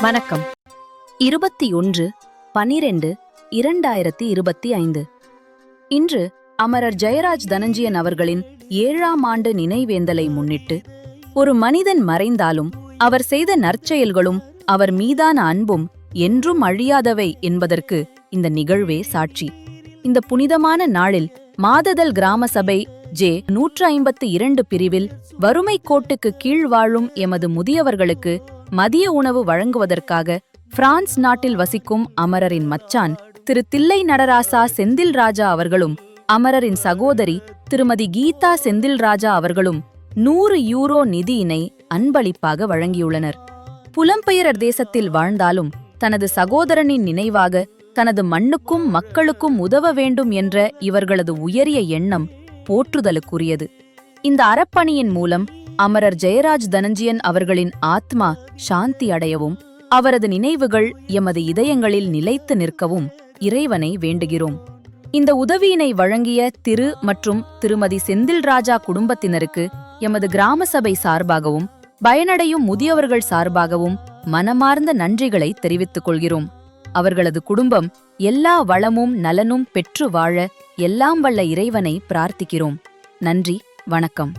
வணக்கம். இருபத்தி ஒன்று பனிரெண்டு இரண்டாயிரத்தி இருபத்தி ஐந்து. இன்று அமரர் ஜெயராஜ் தனஞ்சியன் அவர்களின் ஏழாம் ஆண்டு நினைவேந்தலை முன்னிட்டு ஒரு மனிதன் மறைந்தாலும் அவர் செய்த நற்செயல்களும் அவர் மீதான அன்பும் என்றும் அழியாதவை என்பதற்கு இந்த நிகழ்வே சாட்சி. இந்த புனிதமான நாளில் மாததல் கிராம சபை ஜே நூற்று ஐம்பத்து இரண்டு பிரிவில் வறுமை கோட்டுக்கு கீழ் வாழும் எமது முதியவர்களுக்கு மதிய உணவு வழங்குவதற்காக பிரான்ஸ் நாட்டில் வசிக்கும் அமரரின் மச்சான் திரு தில்லை நடராசா செந்தில் ராஜா அவர்களும் அமரரின் சகோதரி திருமதி கீதா செந்தில் ராஜா அவர்களும் நூறு யூரோ நிதியினை அன்பளிப்பாக வழங்கியுள்ளனர். புலம்பெயரர் தேசத்தில் வாழ்ந்தாலும் தனது சகோதரனின் நினைவாக தனது மண்ணுக்கும் மக்களுக்கும் உதவ வேண்டும் என்ற இவர்களது உயரிய எண்ணம் போற்றுதலுக்குரியது. இந்த அறப்பணியின் மூலம் அமரர் ஜெயராஜ் தனஞ்சியன் அவர்களின் ஆத்மா சாந்தி அடையவும் அவரது நினைவுகள் எமது இதயங்களில் நிலைத்து நிற்கவும் இறைவனை வேண்டுகிறோம். இந்த உதவியினை வழங்கிய திரு மற்றும் திருமதி செந்தில் ராஜா குடும்பத்தினருக்கு எமது கிராம சபை சார்பாகவும் பயனடையும் முதியவர்கள் சார்பாகவும் மனமார்ந்த நன்றிகளை தெரிவித்துக் கொள்கிறோம். அவர்களது குடும்பம் எல்லா வளமும் நலனும் பெற்று வாழ எல்லாம் வல்ல இறைவனை பிரார்த்திக்கிறோம். நன்றி வணக்கம்.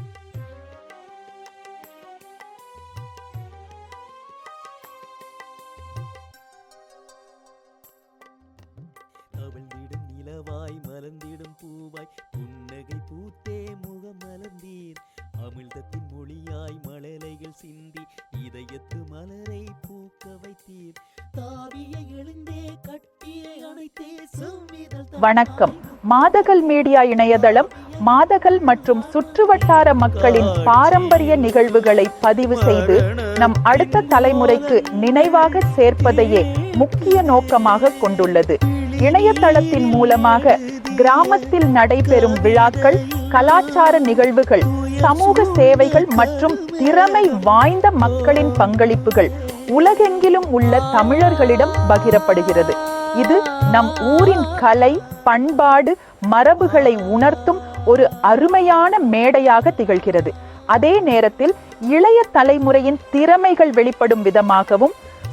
நிலவாய் மலர்ந்திடும் பூவாய் புன்னகை பூத்தே முகம் மலர்ந்தீர். அமிழ்தத்தின் மொழியாய் மழலைகள் சிந்தி இதயத்து மலரை பூக்க வைத்தீர். தாவிய எழுந்தே கட்டிய அணைத்தே செவ்விதழ் வணக்கம். மாதகல் மீடியா இணையதளம் மாதகல் மற்றும் சுற்றுவட்டார மக்களின் பாரம்பரிய நிகழ்வுகளை பதிவு செய்து நம் அடுத்த தலைமுறைக்கு நினைவாக சேர்ப்பதையே முக்கிய நோக்கமாக கொண்டுள்ளது. இணையதளத்தின் மூலமாக கிராமத்தில் நடைபெறும் விழாக்கள் கலாச்சார நிகழ்வுகள் சமூக சேவைகள் மற்றும் திறமை வாய்ந்த மக்களின் பங்களிப்புகள் உலகெங்கிலும் உள்ள தமிழர்களிடம் பகிரப்படுகிறது. இது நம் ஊரின் கலை பண்பாடு மரபுகளை உணர்த்தும் ஒரு அருமையான மேடையாக திகழ்கிறது. அதே நேரத்தில் இளைய தலைமுறையின் திறமைகள் வெளிப்படும் விதமாகவும்